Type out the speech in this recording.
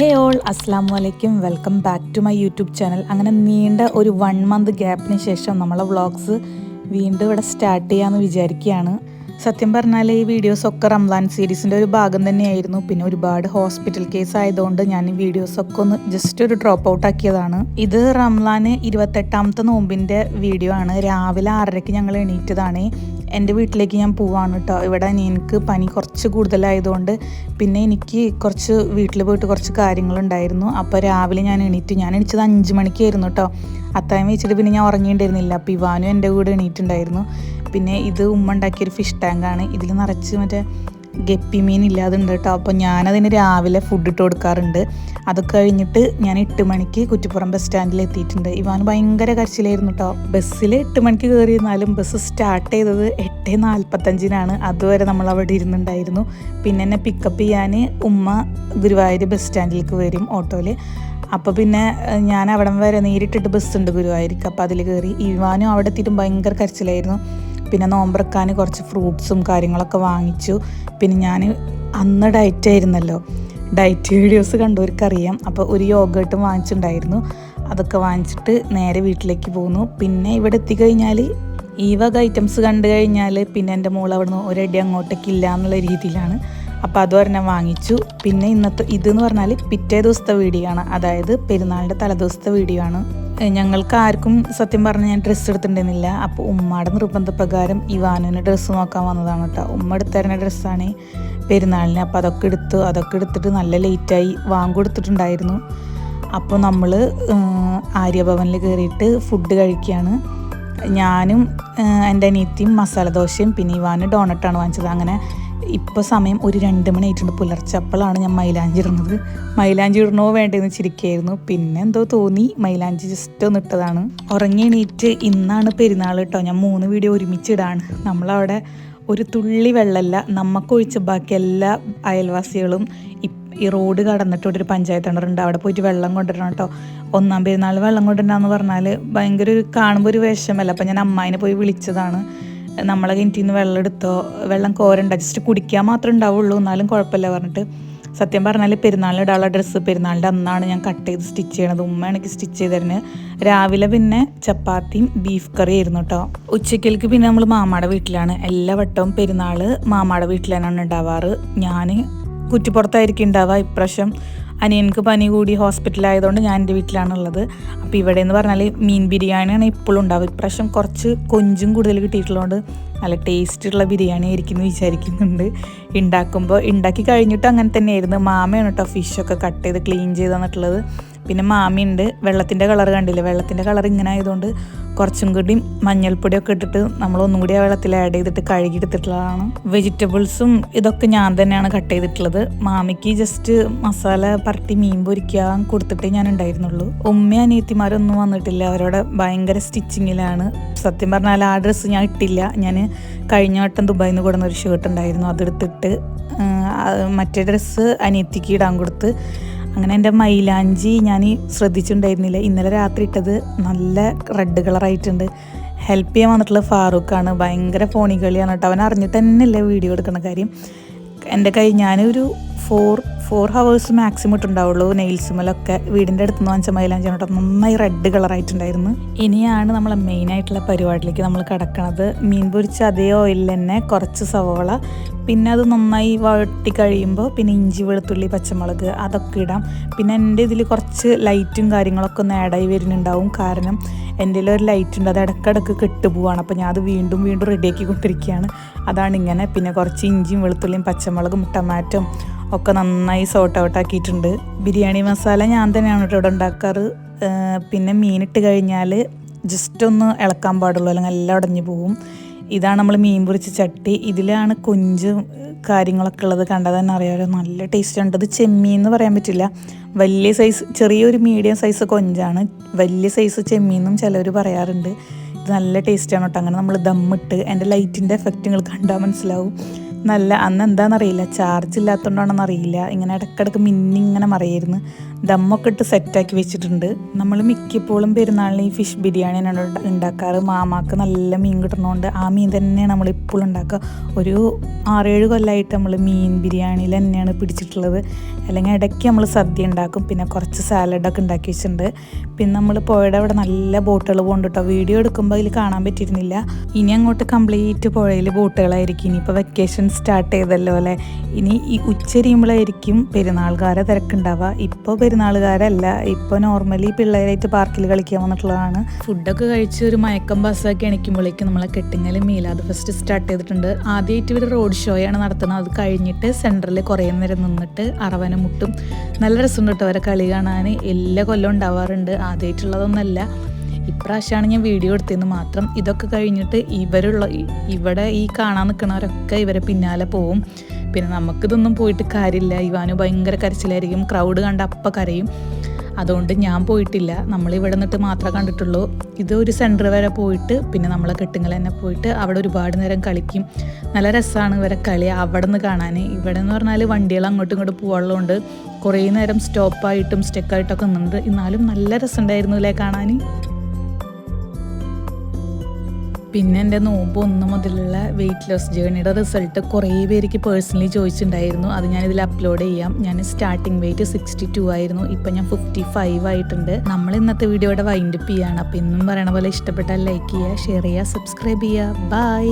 ഹേ all അസ്സാം വലൈക്കും welcome back to my YouTube channel അങ്ങനെ നീണ്ട ഒരു വൺ മന്ത് ഗ്യാപ്പിന് ശേഷം നമ്മളെ വ്ളോഗ്സ് വീണ്ടും ഇവിടെ സ്റ്റാർട്ട് ചെയ്യാമെന്ന് വിചാരിക്കുകയാണ്. സത്യം പറഞ്ഞാൽ ഈ വീഡിയോസ് ഒക്കെ റംലാൻ സീരീസിന്റെ ഒരു ഭാഗം തന്നെയായിരുന്നു. പിന്നെ ഒരുപാട് ഹോസ്പിറ്റൽ കേസ് ആയതുകൊണ്ട് ഞാൻ ഈ വീഡിയോസൊക്കെ ഒന്ന് ജസ്റ്റ് ഒരു ഡ്രോപ്പ് ഔട്ട് ആക്കിയതാണ്. ഇത് റംലാന് ഇരുപത്തെട്ടാമത്തെ നോമ്പിന്റെ വീഡിയോ ആണ്. രാവിലെ ആറരയ്ക്ക് ഞങ്ങൾ എണീറ്റതാണ്. എന്റെ വീട്ടിലേക്ക് ഞാൻ പോവാണ് കേട്ടോ ഇവിടെ എനിക്ക് പനി കുറച്ച് കൂടുതലായതുകൊണ്ട് പിന്നെ എനിക്ക് കുറച്ച് വീട്ടിൽ പോയിട്ട് കുറച്ച് കാര്യങ്ങളുണ്ടായിരുന്നു. അപ്പോൾ രാവിലെ ഞാൻ എണീറ്റ് ഞാൻ എണീച്ചത് അഞ്ച് മണിക്കായിരുന്നു കേട്ടോ അത്തായം വെച്ചിട്ട് പിന്നെ ഞാൻ ഉറങ്ങിയിട്ടുണ്ടായിരുന്നില്ല. അപ്പോൾ ഇവാനും എന്റെ കൂടെ എണീറ്റുണ്ടായിരുന്നു. പിന്നെ ഇത് ഉമ്മ ഉണ്ടാക്കിയൊരു ഫിഷ് ടാങ്കാണ് ഇതിൽ നിറച്ച് മറ്റേ ഗപ്പി മീൻ ഇല്ലാതുണ്ട് കേട്ടോ. അപ്പോൾ ഞാനതിന് രാവിലെ ഫുഡ് ഇട്ട് കൊടുക്കാറുണ്ട്. അതൊക്കെ കഴിഞ്ഞിട്ട് ഞാൻ എട്ട് മണിക്ക് കുറ്റിപ്പുറം ബസ് സ്റ്റാൻഡിൽ എത്തിയിട്ടുണ്ട്. ഇവാൻ ഭയങ്കര കരച്ചിലായിരുന്നു കേട്ടോ. ബസ്സിൽ എട്ട് മണിക്ക് കയറിയിരുന്നാലും ബസ് സ്റ്റാർട്ട് ചെയ്തത് എട്ട് നാൽപ്പത്തഞ്ചിനാണ് അതുവരെ നമ്മൾ അവിടെ ഇരുന്നുണ്ടായിരുന്നു. പിന്നെ എന്നെ പിക്കപ്പ് ചെയ്യാൻ ഉമ്മ ഗുരുവായൂർ ബസ് സ്റ്റാൻഡിലേക്ക് വരും ഓട്ടോയിൽ അപ്പോൾ പിന്നെ ഞാൻ അവിടം വരെ നേരിട്ടിട്ട് ഉണ്ട് ഗുരുവായൂർക്ക് അപ്പോൾ അതിൽ കയറി ഇവാനും അവിടെ എത്തിയിട്ടും ഭയങ്കര കരച്ചിലായിരുന്നു. പിന്നെ നോമ്പറക്കാൻ കുറച്ച് ഫ്രൂട്ട്സും കാര്യങ്ങളൊക്കെ വാങ്ങിച്ചു. പിന്നെ ഞാൻ അന്ന് ഡയറ്റ് ആയിരുന്നല്ലോ. ഡയറ്റ് വീഡിയോസ് കണ്ടവർക്കറിയാം. അപ്പോൾ ഒരു യോഗട്ടും വാങ്ങിച്ചിട്ടുണ്ടായിരുന്നു. അതൊക്കെ വാങ്ങിച്ചിട്ട് നേരെ വീട്ടിലേക്ക് പോന്നു. പിന്നെ ഇവിടെ എത്തിക്കഴിഞ്ഞാൽ ഈ വക ഐറ്റംസ് കണ്ടു കഴിഞ്ഞാൽ പിന്നെ എന്റെ മോൾ അവിടുന്ന് ഒരടി അങ്ങോട്ടേക്ക് ഇല്ല എന്നുള്ള രീതിയിലാണ്. അപ്പോൾ അതൊരെണ്ണം വാങ്ങിച്ചു. പിന്നെ ഇന്നത്തെ ഇതെന്ന് പറഞ്ഞാൽ പിറ്റേ ദിവസത്തെ വീഡിയോ ആണ്. അതായത് പെരുന്നാളിന്റെ തലേദിവസത്തെ വീഡിയോ ആണ്. ഞങ്ങൾക്ക് ആർക്കും സത്യം പറഞ്ഞാൽ ഞാൻ ഡ്രസ്സ് എടുത്തിട്ടുണ്ടെന്നില്ല അപ്പോൾ ഉമ്മയുടെ നിർബന്ധപ്രകാരം ഇവാനുവിന് ഡ്രസ്സ് നോക്കാൻ വന്നതാണ് കേട്ടോ. ഉമ്മ എടുത്തരുന്ന ഡ്രസ്സാണ് പെരുന്നാളിന്. അപ്പോൾ അതൊക്കെ എടുത്തു അതൊക്കെ എടുത്തിട്ട് നല്ല ലേറ്റായി വാങ്ങിക്കൊടുത്തിട്ടുണ്ടായിരുന്നു അപ്പോൾ നമ്മൾ ആര്യഭവനിൽ കയറിയിട്ട് ഫുഡ് കഴിക്കുകയാണ് ഞാനും എന്റെ അനിയത്തിയും മസാല ദോശയും പിന്നെ ഇവാന് ഡോണട്ടാണ് വാങ്ങിച്ചത്. അങ്ങനെ ഇപ്പോൾ സമയം ഒരു രണ്ട് മണി ആയിട്ടുണ്ട്. പുലർച്ചെ അപ്പോഴാണ് ഞാൻ മൈലാഞ്ചി ഇടുന്നത്. മൈലാഞ്ചി ഇടണോ വേണ്ടതെന്ന് ചിരിക്കായിരുന്നു. പിന്നെ എന്തോ തോന്നി. മൈലാഞ്ചി ജസ്റ്റ് ഒന്ന് ഇട്ടതാണ്. ഉറങ്ങി എണീറ്റ് ഇന്നാണ് പെരുന്നാൾ കേട്ടോ. ഞാൻ മൂന്ന് വീഡിയോ ഒരുമിച്ചിടാണ് നമ്മളവിടെ ഒരു തുള്ളി വെള്ളമല്ല നമുക്കൊഴിച്ച് ബാക്കി എല്ലാ അയൽവാസികളും ഇ- ഈ റോഡ് കടന്നിട്ട് ഒരു പഞ്ചായത്ത് കിണറുണ്ട്. അവിടെ പോയിട്ട് വെള്ളം കൊണ്ടുവരണം കേട്ടോ ഒന്നാം പെരുന്നാൾ വെള്ളം കൊണ്ടുവരണമെന്ന് പറഞ്ഞാൽ ഭയങ്കര ഒരു കാണുമ്പോൾ ഒരു വിഷമല്ല. അപ്പം ഞാൻ അമ്മായിനെ പോയി വിളിച്ചതാണ്. നമ്മളെ കിണറ്റിൽ നിന്ന് വെള്ളം എടുത്തോ വെള്ളം കോരണ്ട ജസ്റ്റ് കുടിക്കാൻ മാത്രമേ ഉണ്ടാവുള്ളൂ. എന്നാലും കുഴപ്പമില്ല പറഞ്ഞിട്ട് സത്യം പറഞ്ഞാൽ പെരുന്നാളിന് ഇടാനുള്ള ഡ്രസ്സ് പെരുന്നാളിന്റെ അന്നാണ് ഞാൻ കട്ട് ചെയ്ത് സ്റ്റിച്ച് ചെയ്യണത്. ഉമ്മ എനിക്ക് സ്റ്റിച്ച് ചെയ്ത് തരുന്നത് രാവിലെ പിന്നെ ചപ്പാത്തിയും ബീഫ് കറി ആയിരുന്നു കേട്ടോ ഉച്ചക്കലേക്ക് പിന്നെ നമ്മൾ മാമാടെ വീട്ടിലാണ്. എല്ലാ വട്ടവും പെരുന്നാൾ മാമാടെ വീട്ടിലാണ് ഉണ്ടാവാറ്. ഞാൻ കുറ്റിപ്പുറത്തായിരിക്കും ഉണ്ടാവുക. ഇപ്രാവശ്യം അനിയൻക്ക് പനി കൂടി ഹോസ്പിറ്റലായതുകൊണ്ട് ഞാൻ എന്റെ വീട്ടിലാണുള്ളത്. അപ്പോൾ ഇവിടെ എന്ന് പറഞ്ഞാൽ മീൻ ബിരിയാണിയാണ് ഇപ്പോഴും ഉണ്ടാവുക. ഇപ്രാവശ്യം കുറച്ച് കൊഞ്ചും കൂടുതൽ കിട്ടിയിട്ടുള്ളതുകൊണ്ട് നല്ല ടേസ്റ്റുള്ള ബിരിയാണി ആയിരിക്കും എന്ന് വിചാരിക്കുന്നുണ്ട്. ഉണ്ടാക്കുമ്പോൾ ഉണ്ടാക്കി കഴിഞ്ഞിട്ട് അങ്ങനെ തന്നെയായിരുന്നു. മാമയാണ് കേട്ടോ ഫിഷൊക്കെ കട്ട് ചെയ്ത് ക്ലീൻ ചെയ്ത് തന്നിട്ടുള്ളത്. പിന്നെ മാമിയുണ്ട്. വെള്ളത്തിന്റെ കളർ കണ്ടില്ലേ? വെള്ളത്തിന്റെ കളർ ഇങ്ങനെ ആയതുകൊണ്ട് കുറച്ചും കൂടി മഞ്ഞൾപ്പൊടിയൊക്കെ ഇട്ടിട്ട് നമ്മൾ ഒന്നും കൂടി ആ വെള്ളത്തിൽ ആഡ് ചെയ്തിട്ട് കഴുകി എടുത്തിട്ടുള്ളതാണ്. വെജിറ്റബിൾസും ഇതൊക്കെ ഞാൻ തന്നെയാണ് കട്ട് ചെയ്തിട്ടുള്ളത്. മാമിക്ക് ജസ്റ്റ് മസാല പരട്ടി മീൻ പൊരിക്കാൻ കൊടുത്തിട്ടേ ഞാൻ ഉണ്ടായിരുന്നുള്ളൂ. ഉമ്മ അനിയത്തിമാരൊന്നും വന്നിട്ടില്ല. അവരോടെ ഭയങ്കര സ്റ്റിച്ചിങ്ങിലാണ്. സത്യം പറഞ്ഞാൽ ആ ഡ്രസ്സ് ഞാൻ ഇട്ടില്ല. ഞാൻ കഴിഞ്ഞ വട്ടം ദുബായിൽ നിന്ന് കൊടുന്ന ഒരു ഷർട്ട് ഉണ്ടായിരുന്നു. അതെടുത്തിട്ട് അത് മറ്റേ ഡ്രസ്സ് അനിയത്തിക്ക് ഇടാൻ കൊടുത്ത് അങ്ങനെ എന്റെ മൈലാഞ്ചി ഞാൻ ശ്രദ്ധിച്ചിട്ടുണ്ടായിരുന്നില്ല. ഇന്നലെ രാത്രി ഇട്ടത് നല്ല റെഡ് കളറായിട്ടുണ്ട് ഹെൽപ്പ് ചെയ്യാൻ വന്നിട്ടുള്ള ഫാറൂഖാണ് ഭയങ്കര ഫോണി കളിയാണ് കേട്ടോ. അവൻ അറിഞ്ഞിട്ട് തന്നെയല്ലേ വീഡിയോ എടുക്കുന്ന കാര്യം. എന്റെ കൈ ഞാനൊരു ഫോർ ഫോർ ഹവേഴ്സ് മാക്സിമം ഇട്ടുണ്ടാവുള്ളൂ. നെയിൽസുമലൊക്കെ വീടിന്റെ അടുത്ത് നിന്ന് വാങ്ങിച്ച മൈലാഞ്ചി കേട്ടോ. നന്നായി റെഡ് കളറായിട്ടുണ്ടായിരുന്നു ഇനിയാണ് നമ്മളെ മെയിൻ ആയിട്ടുള്ള പരിപാടിയിലേക്ക് നമ്മൾ കിടക്കണത്. മീൻ പൊരിച്ച അതേ ഓയിലിൽ തന്നെ കുറച്ച് സവോള. പിന്നെ അത് നന്നായി വഴട്ടി കഴിയുമ്പോൾ പിന്നെ ഇഞ്ചി വെളുത്തുള്ളി പച്ചമുളക് അതൊക്കെ ഇടാം. പിന്നെ എന്റെ ഇതിൽ കുറച്ച് ലൈറ്റും കാര്യങ്ങളൊക്കെ ഒന്ന് ആഡായി വരുന്നുണ്ടാവും. കാരണം എന്റെ ഒരു ലൈറ്റ് ഉണ്ട്. അത് ഇടക്കിടക്ക് കെട്ടുപോവാണ് അപ്പോൾ ഞാൻ അത് വീണ്ടും വീണ്ടും റെഡിയാക്കി കൊണ്ടിരിക്കുകയാണ് അതാണ് ഇങ്ങനെ. പിന്നെ കുറച്ച് ഇഞ്ചിയും വെളുത്തുള്ളിയും പച്ചമുളകും ടൊമാറ്റോം ഒക്കെ നന്നായി സോട്ട് ഔട്ട് ആക്കിയിട്ടുണ്ട്. ബിരിയാണി മസാല ഞാൻ തന്നെയാണ് കേട്ടോ ഇവിടെ ഉണ്ടാക്കാറ്. പിന്നെ മീനിട്ട് കഴിഞ്ഞാൽ ജസ്റ്റ് ഒന്ന് ഇളക്കാൻ പാടുള്ളൂ അല്ലെങ്കിൽ എല്ലാം അടഞ്ഞു പോവും ഇതാണ് നമ്മൾ മീൻ പൊരിച്ച ചട്ടി. ഇതിലാണ് കൊഞ്ചും കാര്യങ്ങളൊക്കെ ഉള്ളത് കണ്ടാൽ തന്നെ അറിയാമല്ലോ നല്ല ടേസ്റ്റ് ഉണ്ട്. ഇത് ചെമ്മീൻ എന്ന് പറയാൻ പറ്റില്ല. വലിയ സൈസ് ചെറിയൊരു മീഡിയം സൈസ് കൊഞ്ചാണ്. വലിയ സൈസ് ചെമ്മീന്നും ചിലർ പറയാറുണ്ട്. ഇത് നല്ല ടേസ്റ്റാണ് കേട്ടോ. അങ്ങനെ നമ്മൾ ദമ്മിട്ട് എന്റെ ലൈറ്റിന്റെ എഫക്റ്റ് നിങ്ങൾ കണ്ടാൽ മനസ്സിലാവും. നല്ല അന്ന് എന്താണെന്നറിയില്ല ചാർജ് ഇല്ലാത്തതുകൊണ്ടാണെന്ന് അറിയില്ല. ഇങ്ങനെ ഇടയ്ക്കിടയ്ക്ക് മിന്നിങ്ങനെ മറിയായിരുന്നു. ദമ്മൊക്കെ ഇട്ട് സെറ്റാക്കി വെച്ചിട്ടുണ്ട്. നമ്മൾ മിക്കപ്പോഴും പെരുന്നാളിന് ഈ ഫിഷ് ബിരിയാണിയാണ് ഉണ്ട- ഉണ്ടാക്കാറ് മാമാക്ക് നല്ല മീൻ കിട്ടുന്നതുകൊണ്ട് ആ മീൻ തന്നെയാണ് നമ്മൾ ഇപ്പോഴും ഉണ്ടാക്കുക ഒരു ആറേഴ് കൊല്ലമായിട്ട് നമ്മൾ മീൻ ബിരിയാണിയിൽ തന്നെയാണ് പിടിച്ചിട്ടുള്ളത്. അല്ലെങ്കിൽ ഇടയ്ക്ക് നമ്മൾ സദ്യ ഉണ്ടാക്കും പിന്നെ കുറച്ച് സാലഡൊക്കെ ഉണ്ടാക്കി വെച്ചിട്ടുണ്ട്. പിന്നെ നമ്മൾ പുഴയുടെ അവിടെ നല്ല ബോട്ടുകൾ പോകുന്നുണ്ട് കേട്ടോ വീഡിയോ എടുക്കുമ്പോൾ അതിൽ കാണാൻ പറ്റിയിരുന്നില്ല. ഇനി അങ്ങോട്ട് കംപ്ലീറ്റ് പുഴയിൽ ബോട്ടുകളായിരിക്കും. ഇനിയിപ്പോൾ വെക്കേഷൻ സ്റ്റാർട്ട് ചെയ്തല്ലോ അല്ലേ? ഇനി ഈ ഉച്ചരിയുമ്പോഴായിരിക്കും പെരുന്നാൾക്കാരെ തിരക്കുണ്ടാവുക. ഇപ്പോൾ പെരുന്നാൾകാരല്ല ഇപ്പോൾ നോർമലി പിള്ളേരായിട്ട് പാർക്കിൽ കളിക്കാൻ വന്നിട്ടുള്ളതാണ്. ഫുഡൊക്കെ കഴിച്ച് ഒരു മയക്കം ബസ്സൊക്കെ എണിക്കുമ്പോഴേക്കും നമ്മളെ കെട്ടിങ്ങൽ മീലാദ് ഫസ്റ്റ് സ്റ്റാർട്ട് ചെയ്തിട്ടുണ്ട്. ആദ്യമായിട്ട് ഇവർ റോഡ് ഷോയാണ് നടത്തുന്നത്. അത് കഴിഞ്ഞിട്ട് സെന്ററിൽ കുറേ നേരം നിന്നിട്ട് അറവന മുട്ടും. നല്ല രസമുണ്ട് കേട്ടോ അവരെ കളി കാണാൻ എല്ലാ കൊല്ലം ഉണ്ടാവാറുണ്ട്. ആദ്യമായിട്ടുള്ളതൊന്നല്ല ഇപ്രാവശ്യമാണ് ഞാൻ വീഡിയോ എടുത്തതെന്ന് മാത്രം ഇതൊക്കെ കഴിഞ്ഞിട്ട് ഇവരുള്ള ഇവിടെ ഈ കാണാൻ നിൽക്കുന്നവരൊക്കെ ഇവരെ പിന്നാലെ പോവും. പിന്നെ നമുക്കിതൊന്നും പോയിട്ട് കാര്യമില്ല. ഇവാന് ഭയങ്കര കരച്ചിലായിരിക്കും. ക്രൗഡ് കണ്ട അപ്പം കരയും. അതുകൊണ്ട് ഞാൻ പോയിട്ടില്ല. നമ്മൾ ഇവിടെ നിന്നിട്ട് മാത്രമേ കണ്ടിട്ടുള്ളൂ. ഇത് ഒരു സെന്റർ വരെ പോയിട്ട് പിന്നെ നമ്മളെ കെട്ടുങ്ങൾ തന്നെ പോയിട്ട് അവിടെ ഒരുപാട് നേരം കളിക്കും. നല്ല രസമാണ് ഇവരെ കളി അവിടെ നിന്ന് കാണാൻ. ഇവിടെ എന്ന് പറഞ്ഞാൽ വണ്ടികൾ അങ്ങോട്ടും ഇങ്ങോട്ടും പോകാനുള്ളതുകൊണ്ട് കുറേ നേരം സ്റ്റോപ്പായിട്ടും സ്റ്റെക്കായിട്ടൊക്കെ നിന്നുണ്ട് എന്നാലും നല്ല രസമുണ്ടായിരുന്നു അല്ലേ കാണാൻ? പിന്നെ എന്റെ നോമ്പ് ഒന്ന് മുതലുള്ള വെയിറ്റ് ലോസ് ജേണിയുടെ റിസൾട്ട് കുറേ പേർക്ക് പേഴ്സണലി ചോദിച്ചിട്ടുണ്ടായിരുന്നു. അത് ഞാൻ ഇതിൽ അപ്ലോഡ് ചെയ്യാം. ഞാൻ സ്റ്റാർട്ടിങ് വെയിറ്റ് സിക്സ്റ്റി ടു ആയിരുന്നു. ഇപ്പം ഞാൻ ഫിഫ്റ്റി ഫൈവ് ആയിട്ടുണ്ട്. നമ്മൾ ഇന്നത്തെ വീഡിയോയുടെ വൈൻഡപ്പ് ചെയ്യാണ്. അപ്പം ഇന്നും പറയണ പോലെ ഇഷ്ടപ്പെട്ടാൽ ലൈക്ക് ചെയ്യുക ഷെയർ ചെയ്യുക സബ്സ്ക്രൈബ് ചെയ്യുക. ബൈ